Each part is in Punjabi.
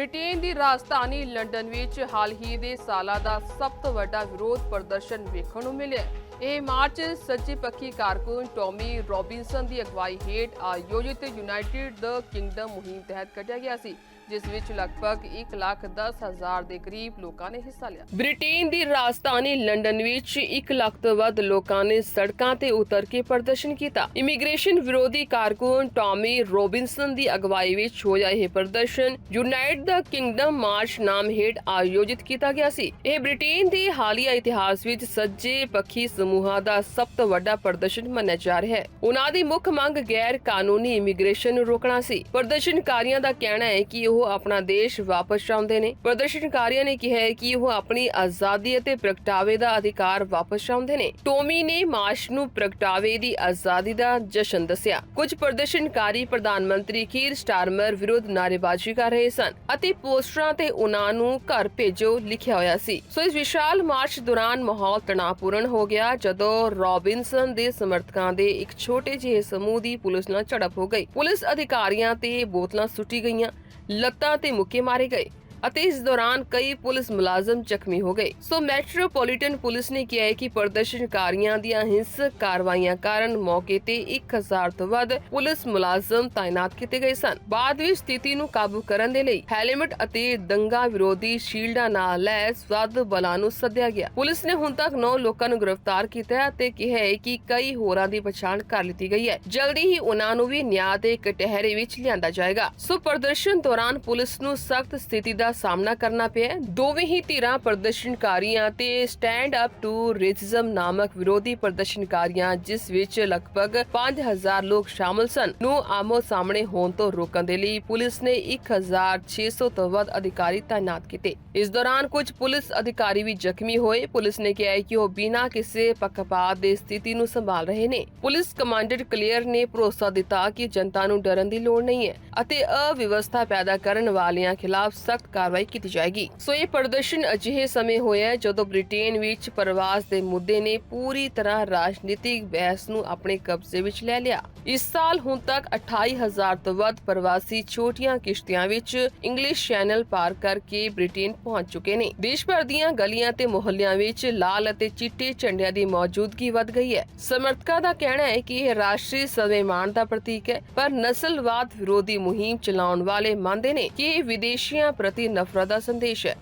ਬ੍ਰਿਟੇਨ ਦੀ ਰਾਜਧਾਨੀ ਲੰਡਨ ਵਿੱਚ ਹਾਲ ਹੀ ਦੇ ਸਾਲਾਂ ਦਾ ਸਭ ਤੋਂ ਵੱਡਾ ਵਿਰੋਧ ਪ੍ਰਦਰਸ਼ਨ ਵੇਖਣ ਨੂੰ ਮਿਲਿਆ। ਇਹ ਮਾਰਚ ਸੱਚੀ ਪੱਖੀ ਕਾਰਕੁਨ ਟੌਮੀ ਰੋਬਿਨਸਨ ਦੀ ਅਗਵਾਈ ਹੇਠ ਆਯੋਜਿਤ ਯੂਨਾਈਟਿਡ ਦ ਕਿੰਗਡਮ ਮੁਹਿੰਮ ਤਹਿਤ ਕੱਢਿਆ ਗਿਆ ਸੀ, ਜਿਸ ਵਿੱਚ ਲਗਭਗ 1 ਲੱਖ 10 ਹਜ਼ਾਰ ਦੇ ਕਰੀਬ ਲੋਕਾਂ ਨੇ ਹਿੱਸਾ ਲਿਆ। ਬ੍ਰਿਟੇਨ ਦੀ ਰਾਜਧਾਨੀ ਲੰਡਨ ਵਿੱਚ 1 ਲੱਖ ਤੋਂ ਵੱਧ ਲੋਕਾਂ ਨੇ ਸੜਕਾਂ ਤੇ ਉਤਰ ਕੇ ਪ੍ਰਦਰਸ਼ਨ ਕੀਤਾ। ਇਮੀਗ੍ਰੇਸ਼ਨ ਵਿਰੋਧੀ ਕਾਰਕੁਨ ਟਾਮੀ ਰੋਬਿਨਸਨ ਦੀ ਅਗਵਾਈ ਵਿੱਚ ਹੋਇਆ ਇਹ ਪ੍ਰਦਰਸ਼ਨ ਯੂਨਾਈਟ ਦਾ ਕਿੰਗਡਮ ਮਾਰਚ ਨਾਮ ਹੇਠ ਆਯੋਜਿਤ ਕੀਤਾ ਗਿਆ ਸੀ। ਇਹ ਬ੍ਰਿਟੇਨ ਦੇ ਹਾਲੀਆ ਇਤਿਹਾਸ ਵਿੱਚ ਸੱਜੇ ਪੱਖੀ ਸਮੂਹਾਂ ਦਾ ਸਭ ਤੋਂ ਵੱਡਾ ਪ੍ਰਦਰਸ਼ਨ ਮੰਨਿਆ ਜਾ ਰਿਹਾ ਹੈ। ਉਹਨਾਂ ਦੀ ਮੁੱਖ ਮੰਗ ਗੈਰ ਕਾਨੂੰਨੀ ਇਮੀਗ੍ਰੇਸ਼ਨ ਨੂੰ ਰੋਕਣਾ ਸੀ। ਪ੍ਰਦਰਸ਼ਨਕਾਰੀਆਂ ਦਾ ਕਹਿਣਾ ਹੈ ਕਿ ਉਹ ਆਪਣਾ ਦੇਸ਼ ਵਾਪਸ ਚਾਹੁੰਦੇ ਨੇ। ਪ੍ਰਦਰਸ਼ਨਕਾਰੀਆਂ ਨੇ ਕਿਹਾ ਹੈ ਕਿ ਉਹ ਆਪਣੀ ਆਜ਼ਾਦੀ ਅਤੇ ਪ੍ਰਗਟਾਵੇ ਦਾ ਅਧਿਕਾਰ ਵਾਪਸ ਚਾਹੁੰਦੇ ਨੇ। ਟੋਮੀ ਨੇ ਮਾਰਚ ਨੂੰ ਪ੍ਰਗਟਾਵੇ ਦੀ ਆਜ਼ਾਦੀ ਦਾ ਜਸ਼ਨ ਦੱਸਿਆ। ਕੁਝ ਪ੍ਰਦਰਸ਼ਨਕਾਰੀ ਪ੍ਰਧਾਨ ਮੰਤਰੀ ਕੀਰ ਸਟਾਰਮਰ ਵਿਰੁੱਧ ਨਾਅਰੇਬਾਜ਼ੀ ਕਰ ਰਹੇ ਸਨ ਅਤੇ ਪੋਸਟਰਾਂ ਤੇ ਉਹਨਾਂ ਨੂੰ ਘਰ ਭੇਜੋ ਲਿਖਿਆ ਹੋਇਆ ਸੀ। ਸੋ ਇਸ ਵਿਸ਼ਾਲ ਮਾਰਚ ਦੌਰਾਨ ਮਾਹੌਲ ਤਣਾਅਪੂਰਨ ਹੋ ਗਿਆ ਜਦੋਂ ਰੋਬਿਨਸਨ ਦੇ ਸਮਰਥਕਾਂ ਦੇ ਇੱਕ ਛੋਟੇ ਜਿਹੇ ਸਮੂਹ ਦੀ ਪੁਲਿਸ ਨਾਲ ਝੜਪ ਹੋ ਗਈ। ਪੁਲਿਸ ਅਧਿਕਾਰੀਆਂ ਤੇ ਬੋਤਲਾਂ ਸੁੱਟੀ ਗਈਆਂ, ਲੱਤਾਂ ਤੇ ਮੁੱਕੇ ਮਾਰੇ ਗਏ। ਅਤੇ ਇਸ ਦੌਰਾਨ ਕਈ ਪੁਲਿਸ ਮੁਲਾਜ਼ਮ ਜ਼ਖਮੀ ਹੋ ਗਏ। ਸੋ ਮੈਟਰੋਪੋਲੀਟਨ ਪੁਲਿਸ ਨੇ ਕਿਹਾ ਹੈ ਕਿ ਪ੍ਰਦਰਸ਼ਨਕਾਰੀਆਂ ਦੀਆਂ ਹਿੰਸਕ ਕਾਰਵਾਈਆਂ ਕਾਰਨ ਮੌਕੇ ਤੇ 1000 ਤੋਂ ਵੱਧ ਪੁਲਿਸ ਮੁਲਾਜ਼ਮ ਤਾਇਨਾਤ ਕੀਤੇ ਗਏ ਸਨ। ਬਾਅਦ ਵਿੱਚ ਸਥਿਤੀ ਨੂੰ ਕਾਬੂ ਕਰਨ ਦੇ ਲਈ ਹੈਲਮਟ ਅਤੇ ਦੰਗਾ ਵਿਰੋਧੀ ਸ਼ੀਲਡਾਂ ਨਾਲ ਲੈਸ ਵੱਧ ਬਲਾਂ ਨੂੰ ਸੱਦਿਆ ਗਿਆ। ਪੁਲਿਸ ਨੇ ਹੁਣ ਤੱਕ 9 ਲੋਕਾਂ ਨੂੰ ਗ੍ਰਿਫਤਾਰ ਕੀਤਾ ਹੈ ਅਤੇ ਕਿਹਾ ਹੈ ਕਿ ਕਈ ਹੋਰਾਂ ਦੀ ਪਛਾਣ ਕਰ ਲਈ ਗਈ ਹੈ। ਜਲਦੀ ਹੀ ਉਹਨਾਂ ਨੂੰ ਵੀ ਨਿਆਂ ਦੇ ਕਟਹਿਰੇ ਵਿੱਚ ਲਿਆਂਦਾ ਜਾਏਗਾ। ਸੋ ਪ੍ਰਦਰਸ਼ਨ ਦੌਰਾਨ ਪੁਲਿਸ ਨੂੰ ਸਖਤ ਸਥਿਤੀ ਦਾ ਸਾਹਮਣਾ ਕਰਨਾ ਪਿਆ ਹੈ। ਦੋਵੇਂ ਹੀ ਧਿਰਾਂ ਪ੍ਰਦਰਸ਼ਨਕਾਰੀਆਂ ਤੇ ਸਟੈਂਡ ਅਪ ਟੂ ਰੇਸਿਜ਼ਮ ਨਾਮਕ ਵਿਰੋਧੀ ਪ੍ਰਦਰਸ਼ਨਕਾਰੀਆਂ, ਜਿਸ ਵਿੱਚ ਲਗਭਗ 5000 ਲੋਕ ਸ਼ਾਮਲ ਸਨ, ਨੂੰ ਆਮੋ ਸਾਹਮਣੇ ਹੋਣ ਤੋਂ ਰੋਕਣ ਦੇ ਲਈ ਪੁਲਿਸ ਨੇ 1600 ਤੋਂ ਵੱਧ ਅਧਿਕਾਰੀ ਤਾਇਨਾਤ ਕੀਤੇ। ਇਸ ਦੌਰਾਨ ਕੁਝ ਪੁਲਿਸ ਅਧਿਕਾਰੀ ਵੀ ਜ਼ਖਮੀ ਹੋਏ। ਪੁਲਿਸ ਨੇ ਕਿਹਾ ਕਿ ਉਹ ਬਿਨਾਂ ਕਿਸੇ ਪੱਖਪਾਤ ਦੇ ਸਥਿਤੀ ਨੂੰ ਸੰਭਾਲ ਰਹੇ ਨੇ। ਪੁਲਿਸ ਕਮਾਂਡਰ ਕਲੀਅਰ ਨੇ ਭਰੋਸਾ ਦਿੱਤਾ ਕਿ ਜਨਤਾ ਨੂੰ ਡਰਨ ਦੀ ਲੋੜ ਨਹੀਂ ਹੈ ਅਤੇ ਅਵਿਵਸਥਾ ਪੈਦਾ ਕਰਨ ਵਾਲਿਆਂ ਖਿਲਾਫ ਸਖਤ ਕਾਰਵਾਈ ਕੀਤੀ ਜਾਏਗੀ। ਸੋ ਇਹ ਪ੍ਰਦਰਸ਼ਨ ਅਜਿਹੇ ਸਮੇਂ ਹੋਇਆ ਜਦੋਂ ਬ੍ਰਿਟੇਨ ਵਿੱਚ ਪ੍ਰਵਾਸ ਦੇ ਮੁੱਦੇ ਨੇ ਪੂਰੀ ਤਰ੍ਹਾਂ ਰਾਜਨੀਤਿਕ ਬਹਿਸ ਨੂੰ ਆਪਣੇ ਕਬਜ਼ੇ ਵਿੱਚ ਲੈ ਲਿਆ। ਇਸ ਸਾਲ ਹੁਣ ਤੱਕ 28000 ਤੋਂ ਵੱਧ ਪ੍ਰਵਾਸੀ ਛੋਟੀਆਂ ਕਿਸ਼ਤੀਆਂ ਵਿੱਚ ਇੰਗਲਿਸ਼ ਚੈਨਲ ਪਾਰ ਕਰਕੇ ਬ੍ਰਿਟੇਨ ਪਹੁੰਚ ਚੁੱਕੇ ਨੇ। ਦੇਸ਼ ਭਰ ਦੀਆਂ ਗਲੀਆਂ ਤੇ ਮੁਹੱਲਿਆਂ ਵਿੱਚ ਲਾਲ ਅਤੇ ਚਿੱਟੇ ਝੰਡਿਆਂ ਦੀ ਮੌਜੂਦਗੀ ਵੱਧ ਗਈ ਹੈ। ਸਮਰਥਕਾਂ ਦਾ ਕਹਿਣਾ ਹੈ ਕਿ ਇਹ ਰਾਸ਼ਟਰੀ ਸਵੈਮਾਨ ਦਾ ਪ੍ਰਤੀਕ ਹੈ, ਪਰ ਨਸਲਵਾਦ ਵਿਰੋਧੀ ਮੁਹਿੰਮ ਚਲਾਉਣ ਵਾਲੇ ਮੰਨਦੇ ਨੇ ਕਿ ਇਹ ਵਿਦੇਸ਼ੀਆਂ ਪ੍ਰਤੀ ਨਫ਼ਰਤ ਦਾ ਸੰਦੇਸ਼ ਹੈ।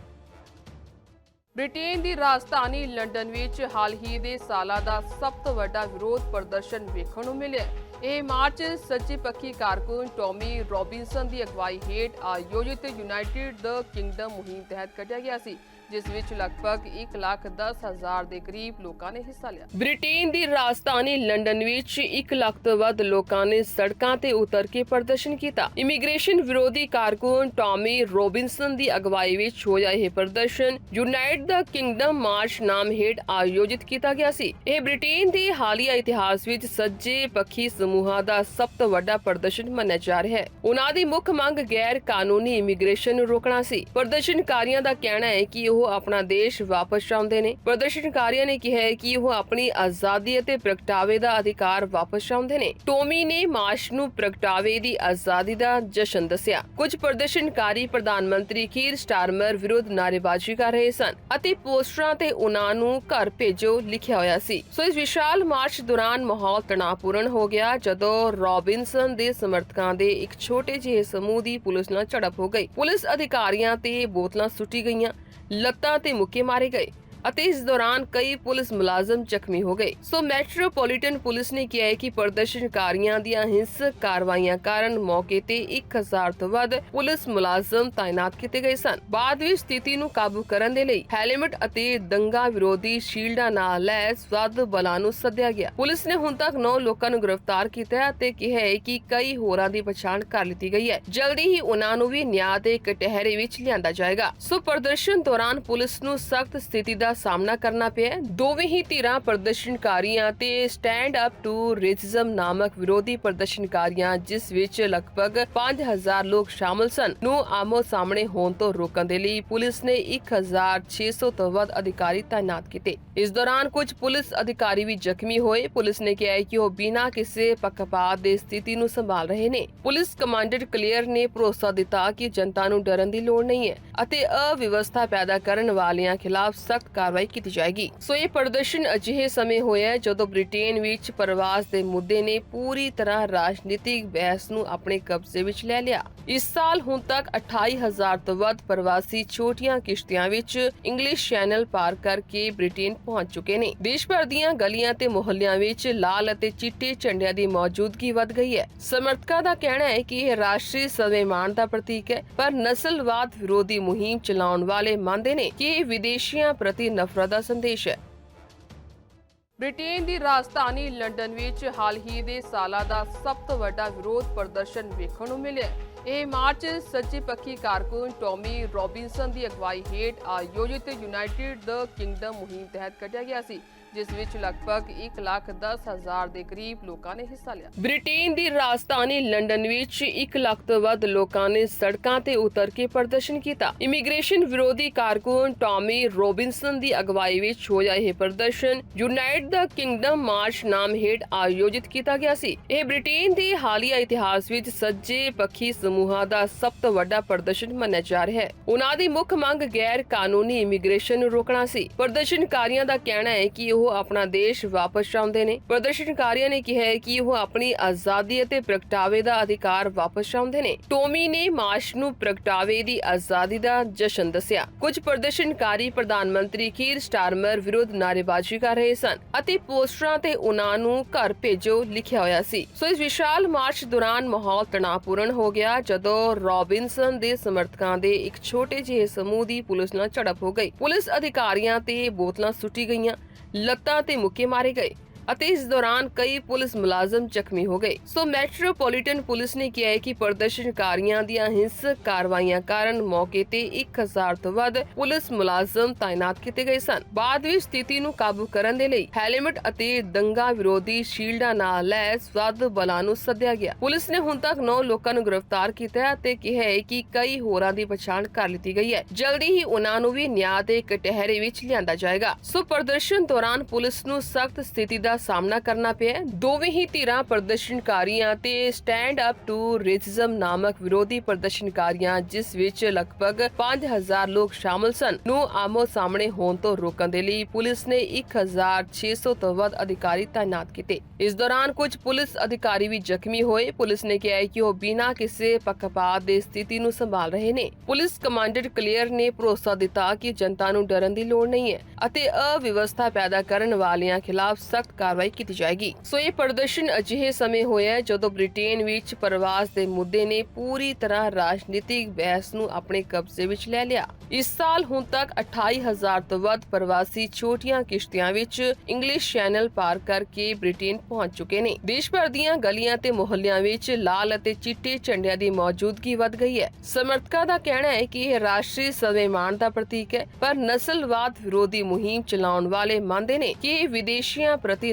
ਬ੍ਰਿਟੇਨ ਦੀ ਰਾਜਧਾਨੀ ਲੰਡਨ ਵਿੱਚ ਹਾਲ ਹੀ ਦੇ ਸਾਲਾਂ ਦਾ ਸਭ ਤੋਂ ਵੱਡਾ ਵਿਰੋਧ ਪ੍ਰਦਰਸ਼ਨ ਵੇਖਣ ਨੂੰ ਮਿਲਿਆ ਇਹ ਮਾਰਚ ਸੱਚੀ ਪੱਖੀ ਕਾਰਕੁਨ ਟੋਮੀ ਰੋਬਿਨਸਨ ਦੀ ਅਗਵਾਈ ਹੇਠ ਆਯੋਜਿਤ ਯੂਨਾਈਟਿਡ ਦ ਕਿੰਗਡਮ ਮੁਹਿੰਮ ਤਹਿਤ ਕੱਢਿਆ ਗਿਆ ਸੀ। ਜਿਸ ਵਿੱਚ ਲਗਭਗ 1 ਲੱਖ 10 ਹਜ਼ਾਰ ਦੇ ਕਰੀਬ ਲੋਕਾਂ ਨੇ ਹਿੱਸਾ ਲਿਆ। ਬ੍ਰਿਟੇਨ ਦੀ ਰਾਜਧਾਨੀ ਲੰਡਨ ਵਿੱਚ 1 ਲੱਖ ਤੋਂ ਵੱਧ ਲੋਕਾਂ ਨੇ ਸੜਕਾਂ ਤੇ ਉਤਰ ਕੇ ਪ੍ਰਦਰਸ਼ਨ ਕੀਤਾ। ਇਮੀਗ੍ਰੇਸ਼ਨ ਵਿਰੋਧੀ ਕਾਰਕੁਨ ਟੌਮੀ ਰੋਬਿਨਸਨ ਦੀ ਅਗਵਾਈ ਵਿੱਚ ਹੋਇਆ ਇਹ ਪ੍ਰਦਰਸ਼ਨ, ਯੂਨਾਈਟ ਦ ਕਿੰਗਡਮ ਮਾਰਚ ਨਾਮ ਹੇਠ ਆਯੋਜਿਤ ਕੀਤਾ ਗਿਆ ਸੀ। ਇਹ ਬ੍ਰਿਟੇਨ ਦੇ ਹਾਲੀਆ ਇਤਿਹਾਸ ਵਿੱਚ ਸੱਜੇ ਪੱਖੀ ਸਮੂਹਾਂ ਦਾ ਸਭ ਤੋਂ ਵੱਡਾ ਪ੍ਰਦਰਸ਼ਨ ਮੰਨਿਆ ਜਾ ਰਿਹਾ ਹੈ। ਉਹਨਾਂ ਦੀ ਮੁੱਖ ਮੰਗ ਗੈਰ ਕਾਨੂੰਨੀ ਇਮੀਗ੍ਰੇਸ਼ਨ ਨੂੰ ਰੋਕਣਾ ਸੀ। ਪ੍ਰਦਰਸ਼ਨਕਾਰੀਆਂ ਦਾ ਕਹਿਣਾ ਹੈ ਕਿ ਉਹ ਉਹ ਆਪਣਾ ਦੇਸ਼ ਵਾਪਸ ਚਾਹੁੰਦੇ ਨੇ। ਪ੍ਰਦਰਸ਼ਨਕਾਰੀਆਂ ਨੇ ਕਿਹਾ ਕਿ ਉਹ ਆਪਣੀ ਆਜ਼ਾਦੀ ਅਤੇ ਪ੍ਰਗਟਾਵੇ ਦਾ ਅਧਿਕਾਰ ਵਾਪਸ ਚਾਹੁੰਦੇ ਨੇ। ਟੋਮੀ ਨੇ ਮਾਰਚ ਨੂੰ ਪ੍ਰਗਟਾਵੇ ਦੀ ਆਜ਼ਾਦੀ ਦਾ ਜਸ਼ਨ ਦੱਸਿਆ। ਕੁਝ ਪ੍ਰਦਰਸ਼ਨਕਾਰੀ ਪ੍ਰਧਾਨ ਮੰਤਰੀ ਕੀਰ ਸਟਾਰਮਰ ਵਿਰੁੱਧ ਨਾਅਰੇਬਾਜ਼ੀ ਕਰ ਰਹੇ ਸਨ ਅਤੇ ਪੋਸਟਰਾਂ ਤੇ ਉਹਨਾਂ ਨੂੰ ਘਰ ਭੇਜੋ ਲਿਖਿਆ ਹੋਇਆ ਸੀ। ਸੋ ਇਸ ਵਿਸ਼ਾਲ ਮਾਰਚ ਦੌਰਾਨ ਮਾਹੌਲ ਤਣਾਅਪੂਰਨ ਹੋ ਗਿਆ, ਜਦੋਂ ਰੋਬਿਨਸਨ ਦੇ ਸਮਰਥਕਾਂ ਦੇ ਇੱਕ ਛੋਟੇ ਜਿਹੇ ਸਮੂਹ ਦੀ ਪੁਲਿਸ ਨਾਲ ਝੜਪ ਹੋ ਗਈ। ਪੁਲਿਸ ਅਧਿਕਾਰੀਆਂ ਤੇ ਬੋਤਲਾਂ ਸੁੱਟੀ ਗਈਆਂ। ਲੱਤਾਂ ਤੇ ਮੁੱਕੇ ਮਾਰੇ ਗਏ ਅਤੇ ਇਸ ਦੌਰਾਨ ਕਈ ਪੁਲਿਸ ਮੁਲਾਜ਼ਮ ਜ਼ਖਮੀ ਹੋ ਗਏ। ਸੋ ਮੈਟਰੋਪੋਲੀਟਨ ਪੁਲਿਸ ਨੇ ਕਿਹਾ ਹੈ ਕਿ ਪ੍ਰਦਰਸ਼ਨਕਾਰੀਆਂ ਦੀਆਂ ਹਿੰਸਕ ਕਾਰਵਾਈਆਂ ਕਾਰਨ ਮੌਕੇ ਤੇ 1000 ਤੋਂ ਵੱਧ ਪੁਲਿਸ ਮੁਲਾਜ਼ਮ ਤਾਇਨਾਤ ਕੀਤੇ ਗਏ ਸਨ। ਬਾਅਦ ਵਿੱਚ ਸਥਿਤੀ ਨੂੰ ਕਾਬੂ ਕਰਨ ਦੇ ਲਈ ਹੈਲਮਟ ਅਤੇ ਦੰਗਾ ਵਿਰੋਧੀ ਸ਼ੀਲਡਾਂ ਨਾਲ ਲੈਸ ਵੱਧ ਬਲਾਂ ਨੂੰ ਸੱਦਿਆ ਗਿਆ। ਪੁਲਿਸ ਨੇ ਹੁਣ ਤੱਕ 9 ਲੋਕਾਂ ਨੂੰ ਗ੍ਰਿਫਤਾਰ ਕੀਤਾ ਹੈ ਅਤੇ ਕਿਹਾ ਹੈ ਕਿ ਕਈ ਹੋਰਾਂ ਦੀ ਪਛਾਣ ਕਰ ਲਈ ਗਈ ਹੈ। ਜਲਦੀ ਹੀ ਉਹਨਾਂ ਨੂੰ ਵੀ ਨਿਆਂ ਦੇ ਕਟਹਿਰੇ ਵਿੱਚ ਲਿਆਂਦਾ ਜਾਏਗਾ। ਸੋ ਪ੍ਰਦਰਸ਼ਨ ਦੌਰਾਨ ਪੁਲਿਸ ਨੂੰ ਸਖਤ ਸਥਿਤੀ ਦਾ ਦਾ ਸਾਹਮਣਾ ਕਰਨਾ ਪਿਆ ਹੈ। ਦੋਵੇਂ ਹੀ ਧਿਰਾਂ ਪ੍ਰਦਰਸ਼ਨਕਾਰੀਆਂ ਤੇ ਸਟੈਂਡ ਅਪ ਟੂ ਰੇਸਿਜ਼ਮ ਨਾਮਕ ਵਿਰੋਧੀ ਪ੍ਰਦਰਸ਼ਨਕਾਰੀਆਂ, ਜਿਸ ਵਿੱਚ ਲਗਭਗ 5000 ਲੋਕ ਸ਼ਾਮਲ ਸਨ, ਨੂੰ ਆਮੋ ਸਾਹਮਣੇ ਹੋਣ ਤੋਂ ਰੋਕਣ ਦੇ ਲਈ ਪੁਲਿਸ ਨੇ 1600 ਤੋਂ ਵੱਧ ਅਧਿਕਾਰੀ ਤਾਇਨਾਤ ਕੀਤੇ। ਇਸ ਦੌਰਾਨ ਕੁਝ ਪੁਲਿਸ ਅਧਿਕਾਰੀ ਵੀ ਜ਼ਖਮੀ ਹੋਏ। ਪੁਲਿਸ ਨੇ ਕਿਹਾ ਕਿ ਉਹ ਬਿਨਾਂ ਕਿਸੇ ਪੱਖਪਾਤ ਦੇ ਸਥਿਤੀ ਨੂੰ ਸੰਭਾਲ ਰਹੇ ਨੇ। ਪੁਲਿਸ ਕਮਾਂਡਰ ਕਲੀਅਰ ਨੇ ਭਰੋਸਾ ਦਿੱਤਾ ਕਿ ਜਨਤਾ ਨੂੰ ਡਰਨ ਦੀ ਲੋੜ ਨਹੀਂ ਹੈ ਅਤੇ ਅਵਿਵਸਥਾ ਪੈਦਾ ਕਰਨ ਵਾਲਿਆਂ ਖਿਲਾਫ ਸਖਤ ਕਾਰਵਾਈ ਕੀਤੀ ਜਾਏਗੀ। ਸੋ ਇਹ ਪ੍ਰਦਰਸ਼ਨ ਅਜਿਹੇ ਸਮੇਂ ਹੋਇਆ ਜਦੋਂ ਬ੍ਰਿਟੇਨ ਵਿੱਚ ਪ੍ਰਵਾਸ ਦੇ ਮੁੱਦੇ ਨੇ ਪੂਰੀ ਤਰ੍ਹਾਂ ਰਾਜਨੀਤਿਕ ਬਹਿਸ ਨੂੰ ਆਪਣੇ ਕਬਜ਼ੇ ਵਿੱਚ ਲੈ ਲਿਆ। ਇਸ ਸਾਲ ਹੁਣ ਤੱਕ 28000 ਤੋਂ ਵੱਧ ਪ੍ਰਵਾਸੀ ਛੋਟੀਆਂ ਕਿਸ਼ਤੀਆਂ ਵਿੱਚ ਇੰਗਲਿਸ਼ ਚੈਨਲ ਪਾਰ ਕਰਕੇ ਬ੍ਰਿਟੇਨ ਪਹੁੰਚ ਚੁੱਕੇ ਨੇ। ਦੇਸ਼ ਭਰ ਦੀਆਂ ਗਲੀਆਂ ਤੇ ਮੁਹੱਲਿਆਂ ਵਿੱਚ ਲਾਲ ਅਤੇ ਚਿੱਟੇ ਝੰਡਿਆਂ ਦੀ ਮੌਜੂਦਗੀ ਵੱਧ ਗਈ ਹੈ। ਸਮਰਥਕਾਂ ਦਾ ਕਹਿਣਾ ਹੈ ਕਿ ਇਹ ਰਾਸ਼ਟਰੀ ਸਵੈਮਾਨ ਦਾ ਪ੍ਰਤੀਕ ਹੈ, ਪਰ ਨਸਲਵਾਦ ਵਿਰੋਧੀ ਮੁਹਿੰਮ ਚਲਾਉਣ ਵਾਲੇ ਮੰਨਦੇ ਨੇ ਕਿ ਇਹ ਵਿਦੇਸ਼ੀਆਂ ਪ੍ਰਤੀ ਨਫ਼ਰਤ ਦਾ ਸੰਦੇਸ਼ ਹੈ। ਬ੍ਰਿਟੇਨ ਦੀ ਰਾਜਧਾਨੀ ਲੰਡਨ ਵਿੱਚ ਹਾਲ ਹੀ ਦੇ ਸਾਲਾਂ ਦਾ ਸਭ ਤੋਂ ਵੱਡਾ ਵਿਰੋਧ ਪ੍ਰਦਰਸ਼ਨ ਵੇਖਣ ਨੂੰ ਮਿਲਿਆ ਇਹ ਮਾਰਚ ਸੱਚੀ ਪੱਖੀ ਕਾਰਕੁਨ ਟੋਮੀ ਰੋਬਿਨਸਨ ਦੀ ਅਗਵਾਈ ਹੇਠ ਆਯੋਜਿਤ ਯੂਨਾਈਟਿਡ ਦ ਕਿੰਗਡਮ ਮੁਹਿੰਮ ਤਹਿਤ ਕੱਢਿਆ ਗਿਆ ਸੀ। ਜਿਸ ਵਿੱਚ ਲਗਭਗ 1 ਲੱਖ 10 ਹਜ਼ਾਰ ਦੇ ਕਰੀਬ ਲੋਕਾਂ ਨੇ ਹਿੱਸਾ ਲਿਆ। ਬ੍ਰਿਟੇਨ ਦੀ ਰਾਜਧਾਨੀ ਲੰਡਨ ਵਿੱਚ 1 ਲੱਖ ਤੋਂ ਵੱਧ ਲੋਕਾਂ ਨੇ ਸੜਕਾਂ ਤੇ ਉਤਰ ਕੇ ਪ੍ਰਦਰਸ਼ਨ ਕੀਤਾ। ਇਮੀਗ੍ਰੇਸ਼ਨ ਵਿਰੋਧੀ ਕਾਰਕੁਨ ਟੌਮੀ ਰੋਬਿਨਸਨ ਦੀ ਅਗਵਾਈ ਵਿੱਚ ਹੋਇਆ ਇਹ ਪ੍ਰਦਰਸ਼ਨ ਯੂਨਾਈਟਿਡ ਦ ਕਿੰਗਡਮ ਮਾਰਚ ਨਾਮ ਹੇਠ ਆਯੋਜਿਤ ਕੀਤਾ ਗਿਆ ਸੀ। ਇਹ ਬ੍ਰਿਟੇਨ ਦੇ ਹਾਲੀਆ ਇਤਿਹਾਸ ਵਿੱਚ ਸੱਜੇ ਪੱਖੀ ਸਮੂਹਾਂ ਦਾ ਸਭ ਤੋਂ ਵੱਡਾ ਪ੍ਰਦਰਸ਼ਨ ਮੰਨਿਆ ਜਾ ਰਿਹਾ ਹੈ। ਉਹਨਾਂ ਦੀ ਮੁੱਖ ਮੰਗ ਗੈਰ ਕਾਨੂੰਨੀ ਇਮੀਗ੍ਰੇਸ਼ਨ ਨੂੰ ਰੋਕਣਾ ਸੀ। ਪ੍ਰਦਰਸ਼ਨਕਾਰੀਆਂ ਦਾ ਕਹਿਣਾ ਹੈ ਕਿ ਉਹ ਆਪਣਾ ਦੇਸ਼ ਵਾਪਸ ਚਾਹੁੰਦੇ ਨੇ। ਪ੍ਰਦਰਸ਼ਨਕਾਰੀਆਂ ਨੇ ਕਿਹਾ ਹੈ ਕਿ ਉਹ ਆਪਣੀ ਆਜ਼ਾਦੀ ਅਤੇ ਪ੍ਰਗਟਾਵੇ ਦਾ ਅਧਿਕਾਰ ਵਾਪਸ ਚਾਹੁੰਦੇ ਨੇ। ਟੋਮੀ ਨੇ ਮਾਰਚ ਨੂੰ ਪ੍ਰਗਟਾਵੇ ਦੀ ਆਜ਼ਾਦੀ ਦਾ ਜਸ਼ਨ ਦੱਸਿਆ। ਕੁਝ ਪ੍ਰਦਰਸ਼ਨਕਾਰੀ ਪ੍ਰਧਾਨ ਮੰਤਰੀ ਕੀਰ ਸਟਾਰਮਰ ਵਿਰੁੱਧ ਨਾਅਰੇਬਾਜ਼ੀ ਕਰ ਰਹੇ ਸਨ ਅਤੇ ਪੋਸਟਰਾਂ ਤੇ ਉਹਨਾਂ ਨੂੰ ਘਰ ਭੇਜੋ ਲਿਖਿਆ ਹੋਇਆ ਸੀ। ਸੋ ਇਸ ਵਿਸ਼ਾਲ ਮਾਰਚ ਦੌਰਾਨ ਮਾਹੌਲ ਤਣਾਅਪੂਰਨ ਹੋ ਗਿਆ, ਜਦੋਂ ਰੋਬਿਨਸਨ ਦੇ ਸਮਰਥਕਾਂ ਦੇ ਇੱਕ ਛੋਟੇ ਜਿਹੇ ਸਮੂਹ ਦੀ ਪੁਲਿਸ ਨਾਲ ਝੜਪ ਹੋ ਗਈ। ਪੁਲਿਸ ਅਧਿਕਾਰੀਆਂ ਤੇ ਬੋਤਲਾਂ ਸੁੱਟੀ ਗਈਆਂ। ਲੱਤਾਂ ਤੇ ਮੁੱਕੇ ਮਾਰੇ ਗਏ। ਅਤੇ ਇਸ ਦੌਰਾਨ ਕਈ ਪੁਲਿਸ ਮੁਲਾਜ਼ਮ ਜ਼ਖਮੀ ਹੋ ਗਏ। ਸੋ ਮੈਟਰੋਪੋਲੀਟਨ ਪੁਲਿਸ ਨੇ ਕਿਹਾ ਹੈ ਕਿ ਪ੍ਰਦਰਸ਼ਨਕਾਰੀਆਂ ਦੀਆਂ ਹਿੰਸਕ ਕਾਰਵਾਈਆਂ ਕਾਰਨ ਮੌਕੇ ਤੇ 1000 ਤੋਂ ਵੱਧ ਪੁਲਿਸ ਮੁਲਾਜ਼ਮ ਤਾਇਨਾਤ ਕੀਤੇ ਗਏ ਸਨ। ਬਾਅਦ ਵਿੱਚ ਸਥਿਤੀ ਨੂੰ ਕਾਬੂ ਕਰਨ ਦੇ ਲਈ ਹੈਲਮਟ ਅਤੇ ਦੰਗਾ ਵਿਰੋਧੀ ਸ਼ੀਲਡਾਂ ਨਾਲ ਲੈਸ ਵੱਧ ਬਲਾਂ ਨੂੰ ਸੱਦਿਆ ਗਿਆ। ਪੁਲਿਸ ਨੇ ਹੁਣ ਤੱਕ 9 ਲੋਕਾਂ ਨੂੰ ਗ੍ਰਿਫਤਾਰ ਕੀਤਾ ਹੈ ਅਤੇ ਕਿਹਾ ਹੈ ਕਿ ਕਈ ਹੋਰਾਂ ਦੀ ਪਛਾਣ ਕਰ ਲਈ ਗਈ ਹੈ। ਜਲਦੀ ਹੀ ਉਹਨਾਂ ਨੂੰ ਵੀ ਨਿਆਂ ਦੇ ਕਟਹਿਰੇ ਵਿੱਚ ਲਿਆਂਦਾ ਜਾਏਗਾ। ਸੋ ਪ੍ਰਦਰਸ਼ਨ ਦੌਰਾਨ ਪੁਲਿਸ ਨੂੰ ਸਖਤ ਸਥਿਤੀ ਦਾ ਸਾਹਮਣਾ ਕਰਨਾ ਪਿਆ ਹੈ। ਦੋਵੇਂ ਹੀ ਧਿਰਾਂ ਪ੍ਰਦਰਸ਼ਨਕਾਰੀਆਂ ਤੇ ਸਟੈਂਡ ਅਪ ਟੂ ਰੇਸਿਜ਼ਮ ਨਾਮਕ ਵਿਰੋਧੀ ਪ੍ਰਦਰਸ਼ਨਕਾਰੀਆਂ, ਜਿਸ ਵਿੱਚ ਲਗਭਗ 5000 ਲੋਕ ਸ਼ਾਮਲ ਸਨ, ਨੂੰ ਆਮੋ ਸਾਹਮਣੇ ਹੋਣ ਤੋਂ ਰੋਕਣ ਦੇ ਲਈ ਪੁਲਿਸ ਨੇ 1600 ਤੋਂ ਵੱਧ ਅਧਿਕਾਰੀ ਤਾਇਨਾਤ ਕੀਤੇ। ਇਸ ਦੌਰਾਨ ਕੁਝ ਪੁਲਿਸ ਅਧਿਕਾਰੀ ਵੀ ਜ਼ਖਮੀ ਹੋਏ। ਪੁਲਿਸ ਨੇ ਕਿਹਾ ਕਿ ਉਹ ਬਿਨਾਂ ਕਿਸੇ ਪੱਖਪਾਤ ਦੇ ਸਥਿਤੀ ਨੂੰ ਸੰਭਾਲ ਰਹੇ ਨੇ। ਪੁਲਿਸ ਕਮਾਂਡਰ ਕਲੀਅਰ ਨੇ ਭਰੋਸਾ ਦਿੱਤਾ ਕਿ ਜਨਤਾ ਨੂੰ ਡਰਨ ਦੀ ਲੋੜ ਨਹੀਂ ਹੈ ਅਤੇ ਅਵਿਵਸਥਾ ਪੈਦਾ ਕਰਨ ਵਾਲਿਆਂ ਖਿਲਾਫ ਸਖਤ ਕਾਰਵਾਈ ਕੀਤੀ ਜਾਏਗੀ। ਸੋ ਇਹ ਪ੍ਰਦਰਸ਼ਨ ਅਜਿਹੇ ਸਮੇਂ ਹੋਇਆ ਜਦੋਂ ਬ੍ਰਿਟੇਨ ਵਿੱਚ ਪ੍ਰਵਾਸ ਦੇ ਮੁੱਦੇ ਨੇ ਪੂਰੀ ਤਰ੍ਹਾਂ ਰਾਜਨੀਤਿਕ ਬਹਿਸ ਨੂੰ ਆਪਣੇ ਕਬਜ਼ੇ ਵਿੱਚ ਲੈ ਲਿਆ। ਇਸ ਸਾਲ ਹੁਣ ਤੱਕ 28000 ਤੋਂ ਵੱਧ ਪ੍ਰਵਾਸੀ ਛੋਟੀਆਂ ਕਿਸ਼ਤੀਆਂ ਵਿੱਚ ਇੰਗਲਿਸ਼ ਚੈਨਲ ਪਾਰ ਕਰਕੇ ਬ੍ਰਿਟੇਨ ਪਹੁੰਚ ਚੁੱਕੇ ਨੇ। ਦੇਸ਼ ਭਰ ਦੀਆਂ ਗਲੀਆਂ ਤੇ ਮੁਹੱਲਿਆਂ ਵਿੱਚ ਲਾਲ ਅਤੇ ਚਿੱਟੇ ਝੰਡਿਆਂ ਦੀ ਮੌਜੂਦਗੀ ਵੱਧ ਗਈ ਹੈ। ਸਮਰਥਕਾਂ ਦਾ ਕਹਿਣਾ ਹੈ ਕਿ ਇਹ ਰਾਸ਼ਟਰੀ ਸਵੈਮਾਨ ਦਾ ਪ੍ਰਤੀਕ ਹੈ, ਪਰ ਨਸਲਵਾਦ ਵਿਰੋਧੀ ਮੁਹਿੰਮ ਚਲਾਉਣ ਵਾਲੇ ਮੰਨਦੇ ਨੇ ਕਿ ਇਹ ਵਿਦੇਸ਼ੀਆਂ ਪ੍ਰਤੀ